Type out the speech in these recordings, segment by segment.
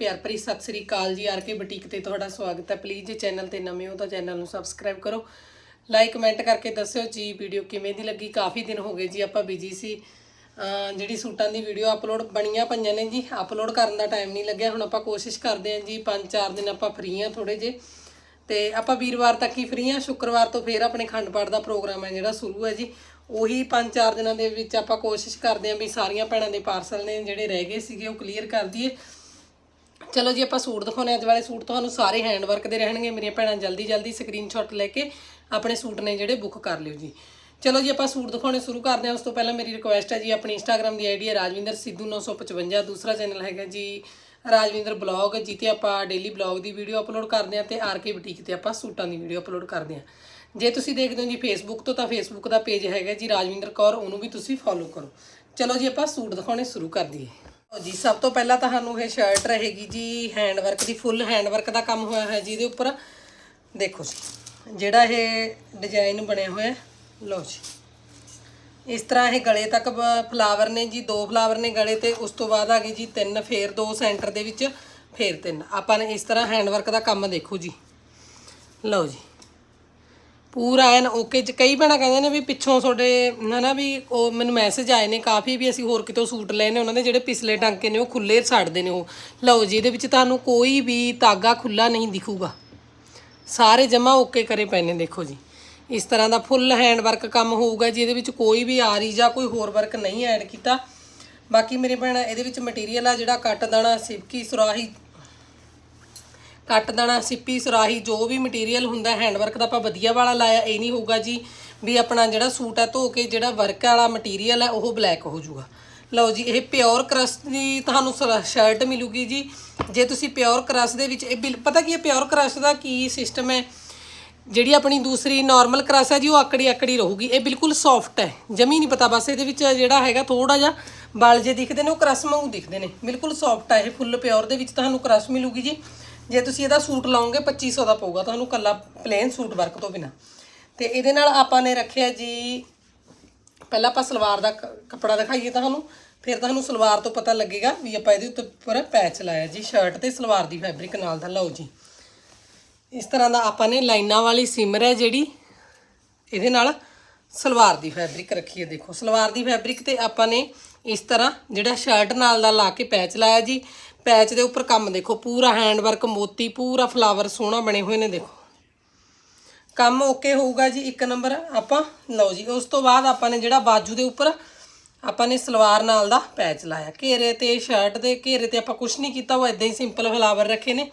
ਪਿਆਰ ਭਰੀ ਸਤਿ ਸ੍ਰੀ ਅਕਾਲ ਜੀ, ਆਰ ਕੇ ਬੁਟੀਕ ਤੇ ਤੁਹਾਡਾ ਸਵਾਗਤ ਹੈ। ਪਲੀਜ਼ ਜੇ ਚੈਨਲ ਤੇ ਨਵੇਂ ਹੋ ਤਾਂ ਚੈਨਲ ਨੂੰ ਸਬਸਕ੍ਰਾਈਬ ਕਰੋ। ਲਾਈਕ ਕਮੈਂਟ ਕਰਕੇ ਦੱਸਿਓ ਜੀ ਵੀਡੀਓ ਕਿਵੇਂ ਦੀ ਲੱਗੀ? ਕਾਫੀ ਦਿਨ ਹੋ ਗਏ ਜੀ, ਆਪਾਂ ਬਿਜ਼ੀ ਸੀ। ਜਿਹੜੀ ਸੂਟਾਂ ਦੀ ਵੀਡੀਓ ਅਪਲੋਡ ਬਣੀਆਂ ਪਈਆਂ ਨੇ ਜੀ ਅਪਲੋਡ ਕਰਨ ਦਾ ਟਾਈਮ ਨਹੀਂ ਲੱਗਿਆ। ਹੁਣ ਆਪਾਂ ਕੋਸ਼ਿਸ਼ ਕਰਦੇ ਹਾਂ ਜੀ 5-4 ਦਿਨ ਆਪਾਂ ਫ੍ਰੀ ਹਾਂ ਥੋੜੇ ਜੇ ਤੇ ਆਪਾਂ ਵੀਰਵਾਰ ਤੱਕ ਹੀ ਫ੍ਰੀ ਹਾਂ। ਸ਼ੁੱਕਰਵਾਰ ਤੋਂ ਫੇਰ ਆਪਣੇ ਖੰਡ ਪਾਠ ਦਾ ਪ੍ਰੋਗਰਾਮ ਹੈ ਜਿਹੜਾ ਸ਼ੁਰੂ ਹੈ ਜੀ। ਉਹੀ 5-4 ਦਿਨਾਂ ਦੇ ਵਿੱਚ ਆਪਾਂ ਕੋਸ਼ਿਸ਼ ਕਰਦੇ ਹਾਂ ਵੀ ਸਾਰੀਆਂ ਭੈਣਾਂ ਦੇ ਪਾਰਸਲ ਨੇ ਜਿਹੜੇ ਰਹਿ ਗਏ ਸੀਗੇ, ਉਹ ਕਲੀਅਰ ਕਰ ਦਈਏ। ਚਲੋ ਜੀ, ਆਪਾਂ ਸੂਟ ਦਿਖਾਉਣੇ ਅੱਜ ਵਾਲੇ ਸੂਟ ਤੁਹਾਨੂੰ ਸਾਰੇ ਹੈਂਡ ਵਰਕ ਦੇ ਰਹਿਣਗੇ। ਮੇਰੀਆਂ ਭੈਣਾਂ ਜਲਦੀ ਜਲਦੀ ਸਕਰੀਨਸ਼ਾਟ ਲੈ ਕੇ ਆਪਣੇ ਸੂਟ ਨੇ ਜਿਹੜੇ ਬੁੱਕ ਕਰ ਲਿਓ ਜੀ। ਚਲੋ ਜੀ, ਆਪਾਂ ਸੂਟ ਦਿਖਾਉਣੇ ਸ਼ੁਰੂ ਕਰਦੇ ਹਾਂ। ਉਸ ਤੋਂ ਪਹਿਲਾਂ ਮੇਰੀ ਰਿਕੁਐਸਟ ਹੈ ਜੀ, ਆਪਣੀ ਇੰਸਟਾਗ੍ਰam ਦੀ ਆਈਡੀ ਹੈ ਰਾਜਵਿੰਦਰ ਸਿੱਧੂ 955 ਦੂਸਰਾ ਚੈਨਲ ਹੈਗਾ ਜੀ, ਰਾਜਵਿੰਦਰ ਬਲੌਗ ਜਿੱਤੇ ਆਪਾਂ ਡੇਲੀ ਬਲੌਗ ਦੀ ਵੀਡੀਓ ਅਪਲੋਡ ਕਰਦੇ ਹਾਂ ਤੇ ਆਰਕੇ ਬੁਟੀਕ ਤੇ ਆਪਾਂ ਸੂਟਾਂ ਦੀ ਵੀਡੀਓ ਅਪਲੋਡ ਕਰਦੇ ਹਾਂ। ਜੇ ਤੁਸੀਂ ਦੇਖਦੇ ਹੋ ਜੀ ਫੇਸਬੁੱਕ ਤੋਂ, ਤਾਂ ਫੇਸਬੁੱਕ ਦਾ ਪੇਜ ਹੈਗਾ ਜੀ ਰਾਜਵਿੰਦਰ ਕੌਰ। ਉਹਨੂੰ ਵੀ ਤੁਸੀਂ ਫੋਲੋ ਕਰੋ। ਚਲੋ ਜੀ, ਆਪਾਂ ਸੂਟ ਦਿਖਾਉਣੇ ਸ਼ੁਰੂ ਕਰ ਦਈਏ। ਜੀ, ਸਭ ਤੋਂ ਪਹਿਲਾਂ ਤੁਹਾਨੂੰ ਇਹ ਸ਼ਰਟ ਰਹੇਗੀ ਜੀ ਹੈਂਡ ਵਰਕ ਦੀ ਫੁੱਲ ਹੈਂਡ ਵਰਕ ਦਾ ਕੰਮ ਹੋਇਆ ਹੈ ਜੀ ਇਹਦੇ ਉੱਪਰ। ਦੇਖੋ ਜੀ, ਜਿਹੜਾ ਇਹ ਡਿਜ਼ਾਈਨ ਬਣਿਆ ਹੋਇਆ ਲਓ ਜੀ। ਇਸ ਤਰ੍ਹਾਂ ਇਹ ਗਲੇ ਤੱਕ ਫਲਾਵਰ ਨੇ ਜੀ, ਦੋ ਫਲਾਵਰ ਨੇ ਗਲੇ ਤੇ, ਉਸ ਤੋਂ ਬਾਅਦ ਆ ਗਏ ਜੀ ਤਿੰਨ, ਫੇਰ ਦੋ ਸੈਂਟਰ ਦੇ ਵਿੱਚ, ਫੇਰ ਤਿੰਨ। ਆਪਾਂ ਨੇ ਇਸ ਤਰ੍ਹਾਂ ਹੈਂਡ ਵਰਕ ਦਾ ਕੰਮ ਦੇਖੋ ਜੀ। ਲਓ ਜੀ। ਪੂਰਾ ਐਨ ਓਕੇ ਚ ਕਈ ਭੈਣਾਂ ਕਹਿੰਦੇ ਨੇ ਵੀ ਪਿੱਛੋਂ ਤੁਹਾਡੇ ਹਨਾ ਵੀ ਉਹ ਮੈਨੂੰ ਮੈਸੇਜ ਆਏ ਨੇ ਕਾਫੀ ਵੀ ਅਸੀਂ ਹੋਰ ਕਿਤੋਂ ਸੂਟ ਲਏ ਨੇ, ਉਹਨਾਂ ਦੇ ਜਿਹੜੇ ਪਿਛਲੇ ਟਾਂਕੇ ਨੇ ਉਹ ਖੁੱਲੇ ਛੱਡਦੇ ਨੇ ਉਹ। ਲਓ ਜੀ, ਇਹਦੇ ਵਿੱਚ ਤੁਹਾਨੂੰ ਕੋਈ ਵੀ ਤਾਗਾ ਖੁੱਲਾ ਨਹੀਂ ਦਿਖੂਗਾ। ਸਾਰੇ ਜਮਾ ਓਕੇ ਕਰੇ ਪਏ ਨੇ, ਦੇਖੋ ਜੀ। ਇਸ ਤਰ੍ਹਾਂ ਦਾ ਫੁੱਲ ਹੈਂਡ ਵਰਕ ਕੰਮ ਹੋਊਗਾ ਜੀ, ਇਹਦੇ ਵਿੱਚ ਕੋਈ ਵੀ ਆਰੀ ਜਾਂ ਕੋਈ ਹੋਰ ਵਰਕ ਨਹੀਂ ਐਡ ਕੀਤਾ। ਬਾਕੀ ਮੇਰੇ ਭੈਣਾਂ, ਇਹਦੇ ਵਿੱਚ ਮਟੀਰੀਅਲ ਆ ਜਿਹੜਾ ਕੱਟ ਦਾਣਾ ਸਿਪਕੀ ਸੁਰਾਹੀ ਕੱਟ ਦਾਣਾ, ਸਿੱਪੀ, ਸੁਰਾਹੀ, ਜੋ ਵੀ ਮਟੀਰੀਅਲ ਹੁੰਦਾ ਹੈਂਡ ਵਰਕ ਦਾ ਆਪਾਂ ਵਧੀਆ ਵਾਲਾ ਲਾਇਆ, ਇਹ ਨਹੀਂ ਹੋਊਗਾ ਜੀ ਵੀ ਆਪਣਾ ਜਿਹੜਾ ਸੂਟ ਹੈ ਧੋ ਕੇ ਜਿਹੜਾ ਵਰਕ ਵਾਲਾ ਮਟੀਰੀਅਲ ਹੈ ਉਹ ਬਲੈਕ ਹੋ ਜਾਊਗਾ। ਲਓ ਜੀ, ਇਹ ਪਿਓਰ ਕਰਸ ਦੀ ਤੁਹਾਨੂੰ ਸ਼ਰਟ ਮਿਲੂਗੀ ਜੀ। ਜੇ ਤੁਸੀਂ ਪਿਓਰ ਕਰਸ ਦੇ ਵਿੱਚ, ਇਹ ਬਿਲ- ਪਤਾ ਕੀ ਹੈ ਪਿਓਰ ਕਰਸ ਦਾ ਕੀ ਸਿਸਟਮ ਹੈ? ਜਿਹੜੀ ਆਪਣੀ ਦੂਸਰੀ ਨਾਰਮਲ ਕਰਸ ਹੈ ਜੀ, ਉਹ ਆਕੜੀ ਆਕੜੀ ਰਹੂਗੀ। ਇਹ ਬਿਲਕੁਲ ਸੌਫਟ ਹੈ। ਜਮੀ ਨਹੀਂ ਪਤਾ, ਬਸ ਇਹਦੇ ਵਿੱਚ ਜਿਹੜਾ ਹੈਗਾ ਥੋੜਾ ਜਿਹਾ ਬਲ ਜੇ ਦਿਖਦੇ ਨੇ, ਉਹ ਕਰਸ ਵਾਂਗੂ ਦਿਖਦੇ ਨੇ। ਬਿਲਕੁਲ ਸੌਫਟ ਹੈ, ਇਹ ਫੁੱਲ ਪਿਓਰ ਦੇ ਵਿੱਚ ਤੁਹਾਨੂੰ ਕਰਸ ਮਿਲੂਗੀ ਜੀ। ਜੇ ਤੁਸੀਂ ਇਹਦਾ ਸੂਟ ਲਾਓਗੇ 2500 ਦਾ ਪਊਗਾ। ਤੁਹਾਨੂੰ ਕੱਲਾ ਪਲੇਨ ਸੂਟ ਵਰਕ ਤੋਂ ਬਿਨਾ। ਤੇ ਇਹਦੇ ਨਾਲ ਆਪਾਂ ਨੇ ਰੱਖਿਆ ਜੀ, ਪਹਿਲਾਂ ਆਪਾਂ ਸਲਵਾਰ ਦਾ ਕੱਪੜਾ ਦਿਖਾਈਏ ਤੁਹਾਨੂੰ। ਫਿਰ ਤੁਹਾਨੂੰ ਸਲਵਾਰ ਤੋਂ ਪਤਾ ਲੱਗੇਗਾ ਵੀ ਆਪਾਂ ਇਹਦੇ ਉੱਤੇ ਉੱਪਰ ਪੈਚ ਲਾਇਆ ਜੀ ਸ਼ਰਟ ਤੇ ਸਲਵਾਰ ਦੀ ਫੈਬਰਿਕ ਨਾਲ ਦਾ। ਲਓ ਜੀ। ਇਸ ਤਰ੍ਹਾਂ ਦਾ ਆਪਾਂ ਨੇ ਲਾਈਨਾਂ ਵਾਲੀ ਸਿਮਰ ਹੈ ਜਿਹੜੀ, ਇਹਦੇ ਨਾਲ ਸਲਵਾਰ ਦੀ ਫੈਬਰਿਕ ਰੱਖੀ ਹੈ। ਦੇਖੋ, ਸਲਵਾਰ ਦੀ ਫੈਬਰਿਕ ਤੇ ਆਪਾਂ ਨੇ ਇਸ ਤਰ੍ਹਾਂ ਜਿਹੜਾ ਸ਼ਰਟ ਨਾਲ ਦਾ ਲਾ ਕੇ ਪੈਚ ਲਾਇਆ ਜੀ ਪੈਚ ਦੇ ਉੱਪਰ ਕੰਮ ਦੇਖੋ, ਪੂਰਾ ਹੈਂਡ ਵਰਕ ਮੋਤੀ, ਪੂਰਾ ਫਲਾਵਰ ਸੋਹਣਾ ਬਣੇ ਹੋਏ ਨੇ ਦੇਖੋ। ਕੰਮ ਓਕੇ ਹੋਊਗਾ ਜੀ, ਇੱਕ ਨੰਬਰ ਆਪਾਂ, ਲਓ ਜੀ, ਉਸ ਤੋਂ ਬਾਅਦ ਆਪਾਂ ਨੇ ਜਿਹੜਾ ਬਾਜੂ ਦੇ ਉੱਪਰ ਆਪਾਂ ਨੇ ਸਲਵਾਰ ਨਾਲ ਦਾ ਪੈਚ ਲਾਇਆ। ਘੇਰੇ ਤੇ ਸ਼ਰਟ ਦੇ, ਘੇਰੇ ਤੇ ਆਪਾਂ ਕੁਝ ਨਹੀਂ ਕੀਤਾ, ਉਹ ਇਦਾਂ ਹੀ ਸਿੰਪਲ ਫਲਾਵਰ ਰੱਖੇ ਨੇ।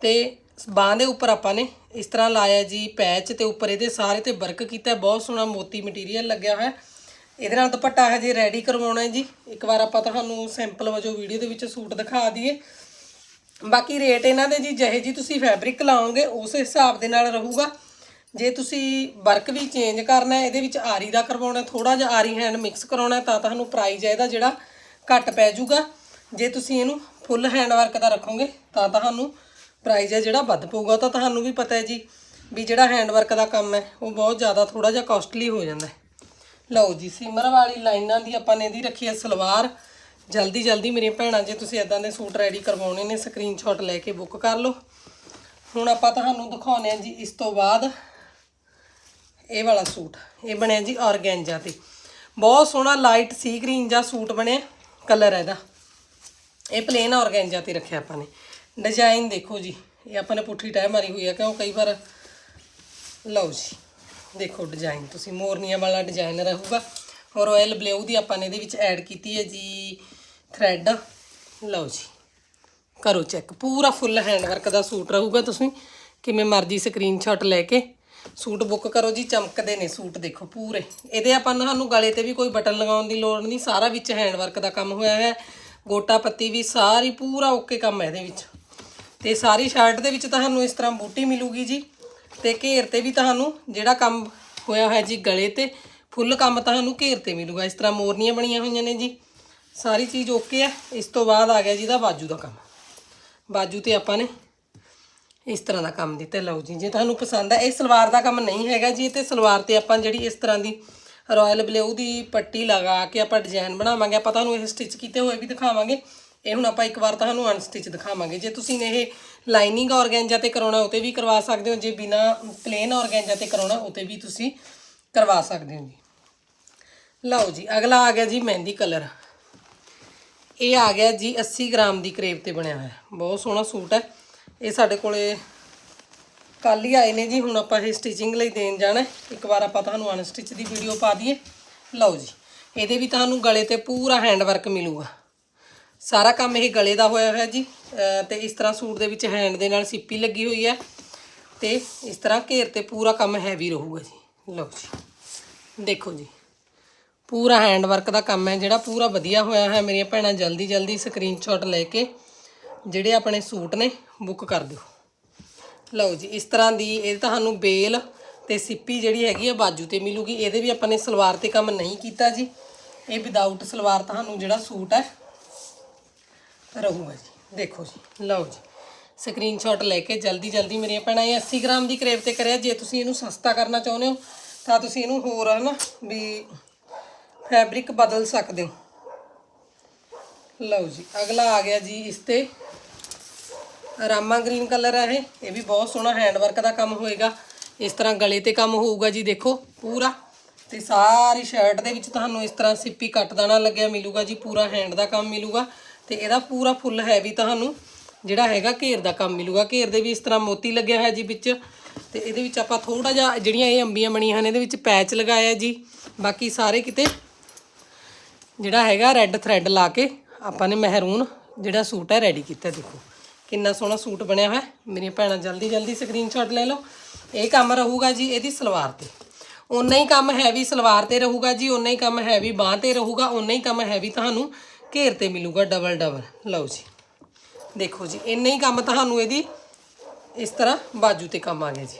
ਤੇ ਬਾਂਹ ਦੇ ਉੱਪਰ ਆਪਾਂ ਨੇ ਇਸ ਤਰ੍ਹਾਂ ਲਾਇਆ ਜੀ, ਪੈਚ ਤੇ ਉੱਪਰ ਇਹਦੇ ਸਾਰੇ ਤੇ ਵਰਕ ਕੀਤਾ, ਬਹੁਤ ਸੋਹਣਾ ਮੋਤੀ ਮਟੀਰੀਅਲ ਲੱਗਿਆ ਹੋਇਆ। ਇਹਦੇ ਨਾਲ ਦੁਪੱਟਾ ਹਜੇ ਰੈਡੀ ਕਰਵਾਉਣਾ ਹੈ ਜੀ। ਇੱਕ ਵਾਰ ਆਪਾਂ ਤੁਹਾਨੂੰ ਸੈਂਪਲ ਵਜੋਂ ਵੀਡੀਓ ਦੇ ਵਿੱਚ ਸੂਟ ਦਿਖਾ ਦਈਏ। ਬਾਕੀ ਰੇਟ ਇਹਨਾਂ ਦੇ ਜੀ, ਜਿਹੇ ਜੀ ਤੁਸੀਂ ਫੈਬਰਿਕ ਲਾਓਗੇ, ਉਸ ਹਿਸਾਬ ਦੇ ਨਾਲ ਰਹੂਗਾ। ਜੇ ਤੁਸੀਂ ਵਰਕ ਵੀ ਚੇਂਜ ਕਰਨਾ ਹੈ, ਇਹਦੇ ਵਿੱਚ ਆਰੀ ਦਾ ਕਰਵਾਉਣਾ ਥੋੜਾ ਜਿਹਾ ਆਰੀ ਹੈਂਡ ਮਿਕਸ ਕਰਾਉਣਾ ਤਾਂ ਤੁਹਾਨੂੰ ਪ੍ਰਾਈਜ਼ ਇਹਦਾ ਜਿਹੜਾ ਘੱਟ ਪੈ ਜਾਊਗਾ। ਜੇ ਤੁਸੀਂ ਇਹਨੂੰ ਫੁੱਲ ਹੈਂਡ ਵਰਕ ਦਾ ਰੱਖੋਗੇ, ਤਾਂ ਤੁਹਾਨੂੰ ਪ੍ਰਾਈਜ਼ ਹੈ ਜਿਹੜਾ ਵੱਧ ਪਊਗਾ। ਤਾਂ ਤੁਹਾਨੂੰ ਵੀ ਪਤਾ ਹੈ ਜੀ, ਵੀ ਜਿਹੜਾ ਹੈਂਡ ਵਰਕ ਦਾ ਕੰਮ ਹੈ, ਉਹ ਬਹੁਤ ਜ਼ਿਆਦਾ ਥੋੜਾ ਜਿਹਾ ਕਾਸਟਲੀ ਹੋ ਜਾਂਦਾ ਹੈ। ਲਓ ਜੀ, ਸਿਮਰ ਵਾਲੀ ਲਾਈਨਾਂ ਦੀ ਆਪਾਂ ਨੇ ਇਹਦੀ ਰੱਖੀ ਹੈ ਸਲਵਾਰ। ਜਲਦੀ ਜਲਦੀ ਮੇਰੀਆਂ ਭੈਣਾਂ, ਜੇ ਤੁਸੀਂ ਇਦਾਂ ਦੇ ਸੂਟ ਰੈਡੀ ਕਰਵਾਉਣੇ ਨੇ ਸਕਰੀਨਸ਼ਾਟ ਲੈ ਕੇ ਬੁੱਕ ਕਰ ਲਓ। ਹੁਣ ਆਪਾਂ ਤੁਹਾਨੂੰ ਦਿਖਾਉਣੇ ਆ ਜੀ ਇਸ ਤੋਂ ਬਾਅਦ ਇਹ ਵਾਲਾ ਸੂਟ। ਇਹ ਬਣਿਆ ਜੀ ਔਰਗੈਂਜਾ ਤੇ। ਬਹੁਤ ਸੋਹਣਾ ਲਾਈਟ ਸੀ ਗ੍ਰੀਨ ਜਿਹਾ ਸੂਟ ਬਣਿਆ ਕਲਰ ਇਹਦਾ। ਇਹ ਪਲੇਨ ਔਰਗੈਂਜਾ ਤੇ ਰੱਖਿਆ ਆਪਾਂ ਨੇ। ਡਿਜ਼ਾਈਨ ਦੇਖੋ ਜੀ, ਇਹ ਆਪਾਂ ਨੇ ਪੁੱਠੀ ਟਹਿ ਮਾਰੀ ਹੋਈ ਆ ਕਿਉਂ? ਕਈ ਵਾਰ ਲਓ ਜੀ। ਦੇਖੋ ਡਿਜ਼ਾਈਨ ਤੁਸੀਂ ਮੋਰਨੀਆਂ ਵਾਲਾ ਡਿਜ਼ਾਈਨ ਰਹੂਗਾ। ਔਰ ਰਾਇਲ ਬਲੂ ਦੀ ਆਪਾਂ ਨੇ ਇਹਦੇ ਵਿੱਚ ਐਡ ਕੀਤੀ ਹੈ ਜੀ ਥ੍ਰੈਡ ਲਓ ਜੀ, ਕਰੋ ਚੈੱਕ ਪੂਰਾ ਫੁੱਲ ਹੈਂਡ ਵਰਕ ਦਾ ਸੂਟ ਰਹੂਗਾ ਤੁਸੀਂ। ਕਿਵੇਂ ਮਰਜ਼ੀ ਸਕਰੀਨਸ਼ਾਟ ਲੈ ਕੇ ਸੂਟ ਬੁੱਕ ਕਰੋ ਜੀ, ਚਮਕਦੇ ਨੇ ਸੂਟ ਦੇਖੋ ਪੂਰੇ। ਇਹਦੇ ਆਪਾਂ ਨੂੰ ਸਾਨੂੰ ਗਲੇ ਤੇ ਵੀ ਕੋਈ ਬਟਨ ਲਗਾਉਣ ਦੀ ਲੋੜ ਨਹੀਂ, ਸਾਰਾ ਵਿੱਚ ਹੈਂਡ ਵਰਕ ਦਾ ਕੰਮ ਹੋਇਆ ਹੋਇਆ। ਹੈ ਗੋਟਾ ਪੱਤੀ ਵੀ ਸਾਰੀ ਪੂਰਾ ਓਕੇ ਕੰਮ ਹੈ ਇਹਦੇ ਵਿੱਚ। ਤੇ ਸਾਰੀ ਸ਼ਰਟ ਦੇ ਵਿੱਚ ਤੁਹਾਨੂੰ ਇਸ ਤਰ੍ਹਾਂ ਬੂਟੀ ਮਿਲੂਗੀ ਜੀ। ਤੇ ਘੇਰ ਤੇ ਵੀ ਤੁਹਾਨੂੰ ਜਿਹੜਾ ਕੰਮ ਹੋਇਆ ਹੋਇਆ ਜੀ ਗਲੇ ਤੇ, ਫੁੱਲ ਕੰਮ ਤੁਹਾਨੂੰ ਘੇਰ ਤੇ ਮਿਲੂਗਾ। ਇਸ ਤਰ੍ਹਾਂ ਮੋਰਨੀਆਂ ਬਣੀਆਂ ਹੋਈਆਂ ਨੇ ਜੀ। ਸਾਰੀ ਚੀਜ਼ ਓਕੇ ਹੈ ਇਸ ਤੋਂ ਬਾਅਦ ਆ ਗਿਆ ਜੀ ਦਾ ਬਾਜੂ ਦਾ ਕੰਮ। ਬਾਜੂ ਤੇ ਆਪਾਂ ਨੇ ਇਸ ਤਰ੍ਹਾਂ ਦਾ ਕੰਮ ਦਿੱਤਾ। ਲਓ ਜੀ, ਜੇ ਤੁਹਾਨੂੰ ਪਸੰਦ ਹੈ ਇਹ ਸਲਵਾਰ ਦਾ ਕੰਮ ਨਹੀਂ ਹੈਗਾ ਜੀ। ਇਹ ਤੇ ਸਲਵਾਰ ਤੇ ਆਪਾਂ ਜਿਹੜੀ ਇਸ ਤਰ੍ਹਾਂ ਦੀ ਰਾਇਲ ਬਲੂ ਦੀ ਪੱਟੀ ਲਗਾ ਕੇ ਆਪਾਂ ਡਿਜ਼ਾਈਨ ਬਣਾਵਾਂਗੇ। ਆਪਾਂ ਤੁਹਾਨੂੰ ਇਹ ਸਟਿਚ ਕੀਤੇ ਹੋਏ ਵੀ ਦਿਖਾਵਾਂਗੇ। ਇਹ ਹੁਣ ਆਪਾਂ ਇੱਕ ਵਾਰ ਤੁਹਾਨੂੰ ਅਨਸਟਿਚ ਦਿਖਾਵਾਂਗੇ। ਜੇ ਤੁਸੀਂ ਨੇ ਇਹ ਲਾਈਨਿੰਗ ਔਰਗੈਂਜਾ ਤੇ ਕਰਾਉਣਾ ਉਹ ਤੇ ਵੀ ਕਰਵਾ ਸਕਦੇ ਹੋ। ਜੇ ਬਿਨਾ ਪਲੇਨ ਔਰਗੈਂਜਾ ਤੇ ਕਰਾਉਣਾ ਉਹ ਤੇ ਵੀ ਤੁਸੀਂ ਕਰਵਾ ਸਕਦੇ ਹੋ ਜੀ। ਲਓ ਜੀ, ਅਗਲਾ ਆ ਗਿਆ ਜੀ ਮਹਿੰਦੀ ਕਲਰ ਇਹ ਆ ਗਿਆ ਜੀ 80 ਗ੍ਰਾਮ ਦੀ ਕਰੇਬ ਤੇ ਬਣਿਆ ਹੋਇਆ। ਬਹੁਤ ਸੋਹਣਾ ਸੂਟ ਹੈ। ਇਹ ਸਾਡੇ ਕੋਲੇ ਕੱਲ ਹੀ ਆਏ ਨੇ ਜੀ, ਹੁਣ ਆਪਾਂ ਇਹ ਸਟਿਚਿੰਗ ਲਈ ਦੇਣ ਜਾਣਾ ਇੱਕ ਵਾਰ ਆਪਾਂ ਤੁਹਾਨੂੰ ਅਨਸਟਿਚ ਦੀ ਵੀਡੀਓ ਪਾ ਦਈਏ। ਲਓ ਜੀ, ਇਹਦੇ ਵੀ ਤੁਹਾਨੂੰ ਗਲੇ ਤੇ ਪੂਰਾ ਹੈਂਡ ਵਰਕ ਮਿਲੂਗਾ। ਸਾਰਾ ਕੰਮ ਇਹ ਗਲੇ ਦਾ ਹੋਇਆ ਹੋਇਆ ਜੀ, ਅਹ, ਤੇ ਇਸ ਤਰ੍ਹਾਂ ਸੂਟ ਦੇ ਵਿੱਚ ਹੈਂਡ ਦੇ ਨਾਲ ਸਿੱਪੀ ਲੱਗੀ ਹੋਈ ਹੈ ਤੇ ਇਸ ਤਰ੍ਹਾਂ ਘੇਰ ਤੇ ਪੂਰਾ ਕੰਮ ਹੈਵੀ ਰਹੂਗਾ ਜੀ। ਲਓ ਜੀ, ਦੇਖੋ ਜੀ, ਪੂਰਾ ਹੈਂਡ ਵਰਕ ਦਾ ਕੰਮ ਹੈ, ਜਿਹੜਾ ਪੂਰਾ ਵਧੀਆ ਹੋਇਆ ਹੈ ਮੇਰੀਆਂ ਭੈਣਾਂ ਜਲਦੀ ਜਲਦੀ ਸਕਰੀਨਸ਼ਾਟ ਲੈ ਕੇ ਜਿਹੜੇ ਆਪਣੇ ਸੂਟ ਨੇ ਬੁੱਕ ਕਰ ਦਿਓ। ਲਓ ਜੀ, ਇਸ ਤਰ੍ਹਾਂ ਦੀ ਇਹ ਤੁਹਾਨੂੰ ਬੇਲ ਤੇ ਸਿੱਪੀ ਜਿਹੜੀ ਹੈਗੀ ਆ ਬਾਜੂ ਤੇ ਮਿਲੂਗੀ, ਇਹਦੇ ਵੀ ਆਪਾਂ ਨੇ ਸਲਵਾਰ ਤੇ ਕੰਮ ਨਹੀਂ ਕੀਤਾ ਜੀ। ਇਹ ਵਿਦਆਊਟ ਸਲਵਾਰ ਤੁਹਾਨੂੰ ਜਿਹੜਾ ਸੂਟ ਹੈ ਰਹੂਗਾ ਜੀ, ਦੇਖੋ ਜੀ, ਲਓ ਜੀ। ਸਕਰੀਨਸ਼ਾਟ ਲੈ ਕੇ ਜਲਦੀ ਜਲਦੀ ਮੇਰੀਆਂ ਭੈਣਾਂ, ਇਹ 80 ਗ੍ਰਾਮ ਦੀ ਕਰੇਵ ਤੇ ਕਰਿਆ, ਜੇ ਤੁਸੀਂ ਇਹਨੂੰ ਸਸਤਾ ਕਰਨਾ ਚਾਹੁੰਦੇ ਹੋ, ਤਾਂ ਤੁਸੀਂ ਇਹਨੂੰ ਹੋਰ, ਹਨਾ, ਵੀ ਫੈਬਰਿਕ ਬਦਲ ਸਕਦੇ ਹੋ। ਲਓ ਜੀ, ਅਗਲਾ ਆ ਗਿਆ ਜੀ ਇਸ ਤੇ। ਰਾਮਾ ਗ੍ਰੀਨ ਕਲਰ ਹੈ ਇਹ ਇਹ ਵੀ ਬਹੁਤ ਸੋਹਣਾ ਹੈਂਡ ਵਰਕ ਦਾ ਕੰਮ ਹੋਏਗਾ। ਇਸ ਤਰ੍ਹਾਂ ਗਲੇ ਤੇ ਕੰਮ ਹੋਊਗਾ ਜੀ, ਦੇਖੋ, ਪੂਰਾ। ਤੇ ਸਾਰੀ ਸ਼ਰਟ ਦੇ ਵਿੱਚ ਤੁਹਾਨੂੰ ਇਸ ਤਰ੍ਹਾਂ ਸਿੱਪੀ ਕੱਟ ਦਾਣਾ ਲੱਗਿਆ ਮਿਲੂਗਾ ਜੀ, ਪੂਰਾ ਹੈਂਡ ਦਾ ਕੰਮ ਮਿਲੂਗਾ। ਤੇ ਇਹਦਾ ਪੂਰਾ ਫੁੱਲ ਹੈਵੀ ਤੁਹਾਨੂੰ, ਜਿਹੜਾ ਹੈਗਾ ਘੇਰ ਦਾ ਕੰਮ ਮਿਲੂਗਾ। ਘੇਰ ਦੇ ਵੀ ਇਸ ਤਰ੍ਹਾਂ ਮੋਤੀ ਲੱਗਿਆ ਹੋਇਆ ਜੀ ਵਿੱਚ, ਤੇ ਇਹਦੇ ਵਿੱਚ ਆਪਾਂ ਥੋੜਾ ਜਿਹਾ ਜਿਹੜੀਆਂ ਇਹ ਅੰਬੀਆਂ ਬਣੀਆਂ ਹਨ, ਇਹਦੇ ਵਿੱਚ ਪੈਚ ਲਗਾਇਆ ਜੀ। ਬਾਕੀ ਸਾਰੇ ਕਿਤੇ ਜਿਹੜਾ ਹੈਗਾ ਰੈੱਡ ਥਰੈਡ ਲਾ ਕੇ ਆਪਾਂ ਨੇ ਮਹਿਰੂਨ ਜਿਹੜਾ ਸੂਟ ਹੈ ਰੈਡੀ ਕੀਤਾ, ਦੇਖੋ। ਕਿੰਨਾ ਸੋਹਣਾ ਸੂਟ ਬਣਿਆ ਹੋਇਆ। ਮੇਰੀਆਂ ਭੈਣਾਂ ਜਲਦੀ ਜਲਦੀ ਸਕਰੀਨਸ਼ਾਟ ਲੈ ਲਓ। ਇਹ ਕੰਮ ਰਹੂਗਾ ਜੀ ਇਹਦੀ ਸਲਵਾਰ ਤੇ। ਉਨਾ ਹੀ ਕੰਮ ਹੈਵੀ ਸਲਵਾਰ ਤੇ ਰਹੂਗਾ ਜੀ ਉਨਾ ਹੀ ਕੰਮ ਹੈਵੀ ਬਾਹ ਤੇ ਰਹੂਗਾ ਉਨਾ ਹੀ ਕੰਮ ਹੈਵੀ ਤੁਹਾਨੂੰ ਘੇਰ ਤੇ ਮਿਲੂਗਾ ਡਬਲ ਡਬਲ ਲਓ ਜੀ। ਦੇਖੋ ਜੀ, ਇੰਨਾ ਹੀ ਕੰਮ ਤੁਹਾਨੂੰ ਇਹਦੀ ਇਸ ਤਰ੍ਹਾਂ ਬਾਜੂ ਤੇ ਕੰਮ ਆ ਗਿਆ ਜੀ।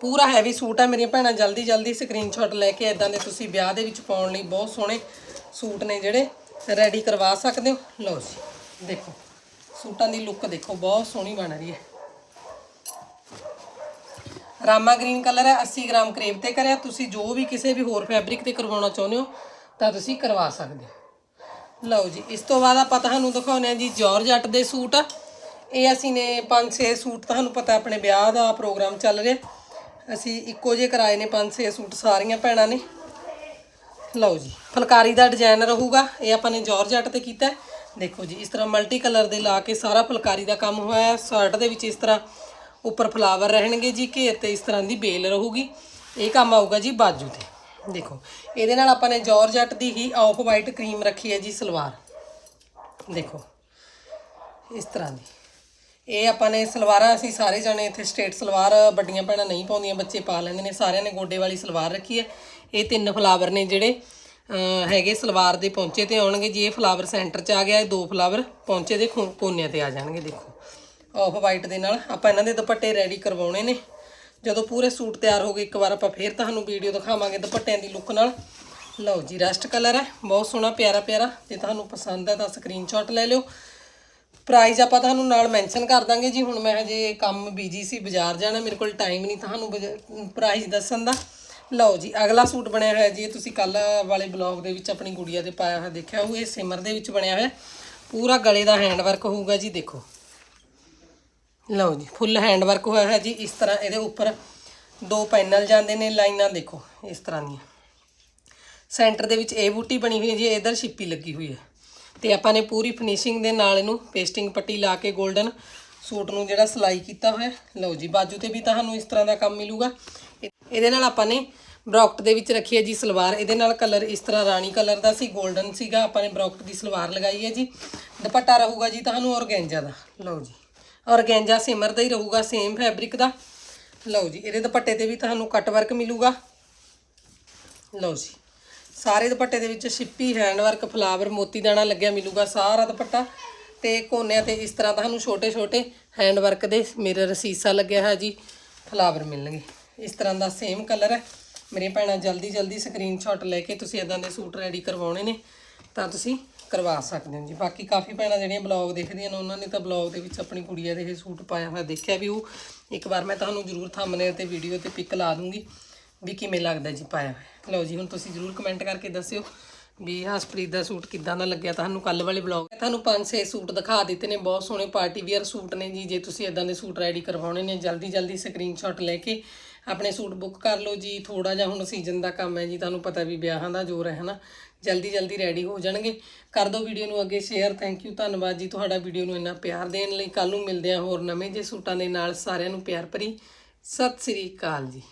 ਪੂਰਾ ਹੈਵੀ ਸੂਟ ਹੈ ਮੇਰੀਆਂ ਭੈਣਾਂ ਜਲਦੀ ਜਲਦੀ ਸਕਰੀਨਸ਼ਾਟ ਲੈ ਕੇ ਇਦਾਂ ਦੇ ਤੁਸੀਂ ਵਿਆਹ ਦੇ ਵਿੱਚ ਪਾਉਣ ਲਈ ਬਹੁਤ ਸੋਹਣੇ ਸੂਟ ਨੇ ਜਿਹੜੇ ਰੈਡੀ ਕਰਵਾ ਸਕਦੇ ਹੋ। ਲਓ ਜੀ, ਦੇਖੋ, ਸੂਟਾਂ ਦੀ ਲੁੱਕ ਦੇਖੋ, ਬਹੁਤ ਸੋਹਣੀ ਬਣ ਰਹੀ ਹੈ। ਰਾਮਾ ਗ੍ਰੀਨ ਕਲਰ ਹੈ 80 ਗ੍ਰਾਮ ਕਰੇਬ ਤੇ ਕਰਿਆ। ਤੁਸੀਂ ਜੋ ਵੀ ਕਿਸੇ ਵੀ ਹੋਰ ਫੈਬਰਿਕ ਤੇ ਕਰਵਾਉਣਾ ਚਾਹੁੰਦੇ ਹੋ, ਤਾਂ ਤੁਸੀਂ ਕਰਵਾ ਸਕਦੇ ਹੋ। ਲਓ ਜੀ, ਇਸ ਤੋਂ ਬਾਅਦ ਆਪਾਂ ਤੁਹਾਨੂੰ ਦਿਖਾਉਂਦੇ ਹਾਂ ਜੀ ਜਾਰਜਟ ਦੇ ਸੂਟ। ਇਹ ਅਸੀਂ ਨੇ 5-6 ਸੂਟ ਤੁਹਾਨੂੰ ਪਤਾ ਆਪਣੇ ਵਿਆਹ ਦਾ ਪ੍ਰੋਗਰਾਮ ਚੱਲ ਰਿਹਾ। ਅਸੀਂ ਇੱਕੋ ਜਿਹੇ ਕਰਾਏ ਨੇ 5-6 ਸੂਟ ਸਾਰੀਆਂ ਭੈਣਾਂ ਨੇ। ਲਓ ਜੀ, ਫੁਲਕਾਰੀ ਦਾ ਡਿਜ਼ਾਈਨ ਰਹੂਗਾ, ਇਹ ਆਪਾਂ ਨੇ ਜਾਰਜਟ ਤੇ ਕੀਤਾ। ਦੇਖੋ ਜੀ, ਇਸ ਤਰ੍ਹਾਂ ਮਲਟੀ ਕਲਰ ਦੇ ਲਾ ਕੇ ਸਾਰਾ ਫੁਲਕਾਰੀ ਦਾ ਕੰਮ ਹੋਇਆ ਹੈ। ਸ਼ਰਟ ਦੇ ਵਿੱਚ ਇਸ ਤਰ੍ਹਾਂ ਉੱਪਰ ਫਲਾਵਰ ਰਹਿਣਗੇ ਜੀ ਘੇਰ ਤੇ ਇਸ ਤਰ੍ਹਾਂ ਦੀ ਬੇਲ ਰਹੂਗੀ। ਇਹ ਕੰਮ ਆਊਗਾ ਜੀ ਬਾਜੂ ਤੇ। ਦੇਖੋ, ਇਹਦੇ ਨਾਲ ਆਪਾਂ ਨੇ ਜਾਰਜਟ ਦੀ ਹੀ ਆਫ ਵਾਈਟ ਕਰੀਮ ਰੱਖੀ ਹੈ ਜੀ, ਸਲਵਾਰ। ਦੇਖੋ, ਇਸ ਤਰ੍ਹਾਂ ਦੀ। ਇਹ ਆਪਾਂ ਨੇ ਸਲਵਾਰਾਂ, ਅਸੀਂ ਸਾਰੇ ਜਣੇ ਇੱਥੇ ਸਟੇਟ ਸਲਵਾਰ, ਵੱਡੀਆਂ ਭੈਣਾਂ ਨਹੀਂ ਪਾਉਂਦੀਆਂ, ਬੱਚੇ ਪਾ ਲੈਂਦੇ ਨੇ। ਸਾਰਿਆਂ ਨੇ ਗੋਡੇ ਵਾਲੀ ਸਲਵਾਰ ਰੱਖੀ ਹੈ। ਇਹ ਤਿੰਨ ਫਲਾਵਰ ਨੇ ਜਿਹੜੇ ਹੈਗੇ ਸਲਵਾਰ ਦੇ ਪੌਂਚੇ ਤੇ ਆਉਣਗੇ ਜੀ। ਇਹ ਫਲਾਵਰ ਸੈਂਟਰ 'ਚ ਆ ਗਿਆ, ਇਹ ਦੋ ਫਲਾਵਰ ਪੌਂਚੇ ਦੇ ਖੋ- ਕੋਨਿਆਂ ਤੇ ਆ ਜਾਣਗੇ, ਦੇਖੋ। ਆਫ ਵਾਈਟ ਦੇ ਨਾਲ ਆਪਾਂ ਇਹਨਾਂ ਦੇ ਦੁਪੱਟੇ ਰੈਡੀ ਕਰਵਾਉਣੇ ਨੇ। ਜਦੋਂ ਪੂਰੇ ਸੂਟ ਤਿਆਰ ਹੋ ਗਏ, ਇੱਕ ਵਾਰ ਆਪਾਂ ਫੇਰ ਤੁਹਾਨੂੰ ਵੀਡੀਓ ਦਿਖਾਵਾਂਗੇ ਦੁਪੱਟਿਆਂ ਦੀ ਲੁੱਕ ਨਾਲ। ਲਓ ਜੀ ਰਸਟ ਕਲਰ ਹੈ, ਬਹੁਤ ਸੋਹਣਾ, ਪਿਆਰਾ ਪਿਆਰਾ। ਜੇ ਤੁਹਾਨੂੰ ਪਸੰਦ ਹੈ ਤਾਂ ਸਕਰੀਨਸ਼ਾਟ ਲੈ ਲਿਓ। ਪ੍ਰਾਈਸ ਆਪਾਂ ਤੁਹਾਨੂੰ ਨਾਲ ਮੈਂਸ਼ਨ ਕਰ ਦਾਂਗੇ ਜੀ। ਹੁਣ ਮੈਂ ਹਜੇ ਕੰਮ ਬੀਜੀ ਸੀ, ਬਾਜ਼ਾਰ ਜਾਣਾ, ਮੇਰੇ ਕੋਲ ਟਾਈਮ ਨਹੀਂ ਤੁਹਾਨੂੰ ਪ੍ਰਾਈਸ ਦੱਸਣ ਦਾ। ਲਓ ਜੀ, ਅਗਲਾ ਸੂਟ ਬਣਿਆ ਹੋਇਆ ਜੀ। ਤੁਸੀਂ ਕੱਲ ਵਾਲੇ ਬਲੌਗ ਦੇ ਵਿੱਚ ਆਪਣੀ ਗੁੜੀਆ ਦੇ ਪਾਇਆ ਹੋਇਆ ਦੇਖਿਆ ਉਹ ਇਹ ਸਿਮਰ ਦੇ ਵਿੱਚ ਬਣਿਆ ਹੋਇਆ। ਪੂਰਾ ਗਲੇ ਦਾ ਹੈਂਡ ਵਰਕ ਹੋਊਗਾ ਜੀ, ਦੇਖੋ। ਲਓ ਜੀ ਫੁੱਲ ਹੈਂਡ ਵਰਕ ਹੋਇਆ ਹੈ ਜੀ, ਇਸ ਤਰ੍ਹਾਂ ਇਹਦੇ ਉੱਪਰ ਦੋ ਪੈਨਲ ਜਾਂਦੇ ਨੇ, ਲਾਈਨਾਂ ਦੇਖੋ, ਇਸ ਤਰ੍ਹਾਂ ਦੀਆਂ। ਸੈਂਟਰ ਦੇ ਵਿੱਚ ਇਹ ਬੂਟੀ ਬਣੀ ਹੋਈ ਹੈ ਜੀ ਇਧਰ ਛਿੱਪੀ ਲੱਗੀ ਹੋਈ ਹੈ। ਤੇ ਆਪਾਂ ਨੇ ਪੂਰੀ ਫਿਨਿਸ਼ਿੰਗ ਦੇ ਨਾਲ ਇਹਨੂੰ ਪੇਸਟਿੰਗ ਪੱਟੀ ਲਾ ਕੇ 골ਡਨ ਸੂਟ ਨੂੰ ਜਿਹੜਾ ਸਿਲਾਈ ਕੀਤਾ ਹੋਇਆ ਲਓ ਜੀ, ਬਾਜੂ ਤੇ ਵੀ ਤੁਹਾਨੂੰ ਇਸ ਤਰ੍ਹਾਂ ਦਾ ਕੰਮ ਮਿਲੂਗਾ। ਇਹ- ਇਹਦੇ ਨਾਲ ਆਪਾਂ ਨੇ ਬਰੌਕਟ ਦੇ ਵਿੱਚ ਰੱਖੀ ਹੈ ਜੀ ਸਲਵਾਰ। ਇਹਦੇ ਨਾਲ ਕਲਰ ਇਸ ਤਰ੍ਹਾਂ ਰਾਣੀ ਕਲਰ ਦਾ ਸੀ 골ਡਨ ਸੀਗਾ। ਆਪਾਂ ਨੇ ਬਰੌਕਟ ਦੀ ਸਲਵਾਰ ਲਗਾਈ ਹੈ ਜੀ। ਦੁਪੱਟਾ ਰਹੂਗਾ ਜੀ ਤੁਹਾਨੂੰ ਔਰਗੈਂਜਾ ਦਾ। ਲਓ ਜੀ। ਔਰਗੈਂਜਾ ਸਿਮਰ ਦਾ ਹੀ ਰਹੂਗਾ ਸੇਮ ਫੈਬਰਿਕ ਦਾ। ਲਓ ਜੀ, ਇਹਦੇ ਦੁਪੱਟੇ ਤੇ ਵੀ ਤੁਹਾਨੂੰ ਕੱਟ ਵਰਕ ਮਿਲੂਗਾ। ਲਓ ਜੀ, ਸਾਰੇ ਦੁਪੱਟੇ ਦੇ ਵਿੱਚ ਛਿੱਪੀ ਹੈਂਡ ਵਰਕ ਫਲਾਵਰ ਮੋਤੀ ਦਾਣਾ ਲੱਗਿਆ ਮਿਲੂਗਾ, ਸਾਰਾ ਦੁਪੱਟਾ। ਤੇ ਕੋਨਿਆਂ ਤੇ ਇਸ ਤਰ੍ਹਾਂ ਤੁਹਾਨੂੰ ਛੋਟੇ ਛੋਟੇ ਹੈਂਡ ਵਰਕ ਦੇ ਮਿਰਰ ਸੀਸਾ ਲੱਗਿਆ ਹੈ ਜੀ ਫਲਾਵਰ ਮਿਲਣਗੇ। ਇਸ ਤਰ੍ਹਾਂ ਦਾ ਸੇਮ ਕਲਰ ਹੈ। ਮੇਰੀ ਭੈਣਾਂ ਜਲਦੀ ਜਲਦੀ ਸਕਰੀਨਸ਼ਾਟ ਲੈ ਕੇ ਤੁਸੀਂ ਇਦਾਂ ਦੇ ਸੂਟ ਰੈਡੀ ਕਰਵਾਉਣੇ ਨੇ। ਤਾਂ ਤੁਸੀਂ ਕਰਵਾ ਸਕਦੇ ਹੋ ਜੀ। ਬਾਕੀ ਕਾਫੀ ਭੈਣਾਂ ਜਿਹੜੀਆਂ ਬਲੌਗ ਦੇਖਦੀਆਂ ਨੇ, ਉਹਨਾਂ ਨੇ ਤਾਂ ਬਲੌਗ ਦੇ ਵਿੱਚ ਆਪਣੀ ਕੁੜੀਆਂ ਦੇ ਇਹ ਸੂਟ ਪਾਇਆ ਹੋਇਆ ਦੇਖਿਆ ਵੀ ਉਹ ਇੱਕ ਵਾਰ ਮੈਂ ਤੁਹਾਨੂੰ ਜ਼ਰੂਰ ਥੰਬਨੇਲ ਤੇ ਵੀਡੀਓ ਤੇ ਪਿਕ ਲਾ ਦੂੰਗੀ ਵੀ ਕਿਵੇਂ ਲੱਗਦਾ ਜੀ ਪਾਇਆ ਲਓ ਜੀ, ਹੁਣ ਤੁਸੀਂ ਜ਼ਰੂਰ ਕਮੈਂਟ ਕਰਕੇ ਦੱਸਿਓ। ਵੀ ਹਸਪ੍ਰੀਤ ਦਾ ਸੂਟ ਕਿੱਦਾਂ ਦਾ ਲੱਗਿਆ? ਤੁਹਾਨੂੰ ਕੱਲ ਵਾਲੇ ਬਲੌਗ ਤੁਹਾਨੂੰ ਪੰਜ ਛੇ ਸੂਟ ਦਿਖਾ ਦਿੱਤੇ ਨੇ, ਬਹੁਤ ਸੋਹਣੇ ਪਾਰਟੀ ਵੀਅਰ ਸੂਟ ਨੇ ਜੀ, ਜੇ ਤੁਸੀਂ ਇਦਾਂ ਦੇ ਸੂਟ ਰੈਡੀ ਕਰਵਾਉਣੇ ਨੇ, ਜਲਦੀ ਜਲਦੀ ਸਕਰੀਨਸ਼ਾਟ ਲੈ ਕੇ ਆਪਣੇ ਸੂਟ ਬੁੱਕ ਕਰ ਲਓ ਜੀ। ਥੋੜਾ ਜਿਹਾ ਹੁਣ ਸੀਜ਼ਨ ਦਾ ਕੰਮ ਹੈ ਜੀ, ਤੁਹਾਨੂੰ ਪਤਾ ਵੀ ਵਿਆਹਾਂ ਦਾ ਜ਼ੋਰ ਹੈ ਹਨਾ ਜਲਦੀ ਜਲਦੀ ਰੈਡੀ ਹੋ ਜਾਣਗੇ। ਕਰ ਦਿਓ ਵੀਡੀਓ ਨੂੰ ਅੱਗੇ ਸ਼ੇਅਰ ਥੈਂਕ ਯੂ ਧੰਨਵਾਦ ਜੀ ਤੁਹਾਡਾ ਵੀਡੀਓ ਨੂੰ ਇੰਨਾ ਪਿਆਰ ਦੇਣ ਲਈ। ਕੱਲ ਨੂੰ ਮਿਲਦੇ ਹਾਂ ਹੋਰ ਨਵੇਂ ਜੇ ਸੂਟਾਂ ਦੇ ਨਾਲ। ਸਾਰਿਆਂ ਨੂੰ ਪਿਆਰ ਭਰੀ। ਸਤਿ ਸ੍ਰੀ ਅਕਾਲ ਜੀ।